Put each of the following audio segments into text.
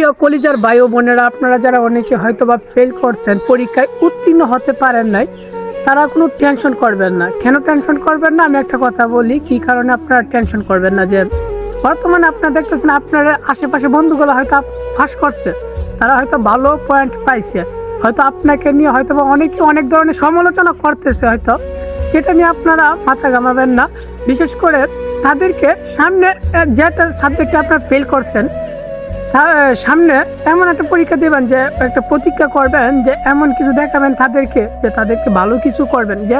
প্রিয় কলিজার ও বোনেরা, আপনারা যারা অনেকে হয়তো বা ফেল করছেন, পরীক্ষায় উত্তীর্ণ হতে পারেন নাই, তারা কোনো টেনশন করবেন না। কেন টেনশন করবেন না? আমি একটা কথা বলি, কি কারণে আপনারা টেনশন করবেন না যে, বর্তমানে আপনারা দেখতেছেন আপনার আশেপাশে বন্ধুগুলো হয়তো ফাঁস করছে, তারা হয়তো ভালো পয়েন্ট পাইছে। হয়তো আপনাকে নিয়ে হয়তো বা অনেকে অনেক ধরনের সমালোচনা করতেছে হয়তো। সেটা নিয়ে আপনারা মাথা ঘামাবেন না। বিশেষ করে তাদেরকে সামনে যেটা সাবজেক্টে আপনারা ফেল করছেন সামনে এমন একটা পরীক্ষা দেবেন যে, একটা প্রতিজ্ঞা করবেন যে, এমন কিছু দেখাবেন তাদেরকে, যে তাদেরকে ভালো কিছু করবেন। যে,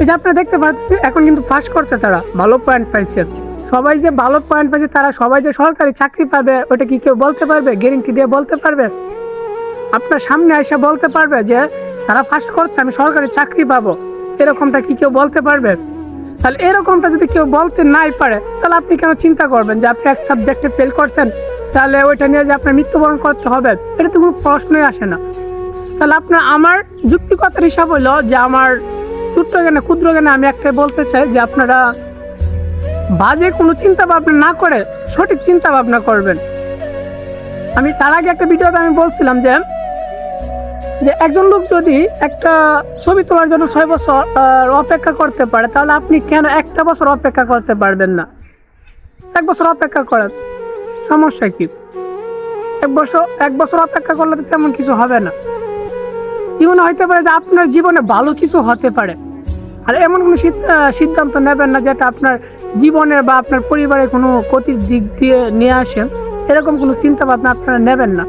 এই যে আপনারা দেখতে পাচ্ছি এখন কিন্তু পাস করছে তারা, ভালো পয়েন্ট পাইছে। সবাই যে ভালো পয়েন্ট পাইছে, তারা সবাই যে সরকারি চাকরি পাবে, ওটা কি কেউ বলতে পারবে? গ্যারেন্টি দিয়ে বলতে পারবে? আপনার সামনে এসে বলতে পারবে যে, তারা ফার্স্ট করছে, আমি সরকারি চাকরি পাবো। এরকমটা কি কেউ বলতে পারবে? তাহলে এরকমটা যদি কেউ বলতে নাই পারে, তাহলে আপনি কেন চিন্তা করবেন যে, আপনি এক সাবজেক্টে ফেল করছেন? তাহলে ওইটা নিয়ে যে আপনার মৃত্যুবরণ করতে হবে, এটা তো কোনো প্রশ্নই আসে না। তাহলে আপনার, আমার যুক্তিকতার হিসাব হলো যে আমার ছোট্ট জ্ঞানে, ক্ষুদ্র জ্ঞানে আমি একটা বলতে চাই যে আপনারা বাজে কোনো চিন্তা ভাবনা না করে সঠিক চিন্তা ভাবনা করবেন। আমি তার আগে একটা ভিডিওতে আমি বলছিলাম যে যে একজন লোক যদি একটা ছবি তোলার জন্য ছয় বছর অপেক্ষা করতে পারে, তাহলে আপনি কেন একটা বছর অপেক্ষা করতে পারবেন না? এক বছর অপেক্ষা করেন। সমস্যা কি? এক বছর এক বছর অপেক্ষা করলে তো তেমন কিছু হবে না। জীবনে হইতে পারে যে আপনার জীবনে ভালো কিছু হতে পারে। আর এমন কোনো সিদ- সিদ্ধান্ত নেবেন না যেটা আপনার জীবনে বা আপনার পরিবারের কোনো ক্ষতির দিক দিয়ে নিয়ে আসেন এরকম কোনো চিন্তা ভাবনা আপনারা নেবেন না।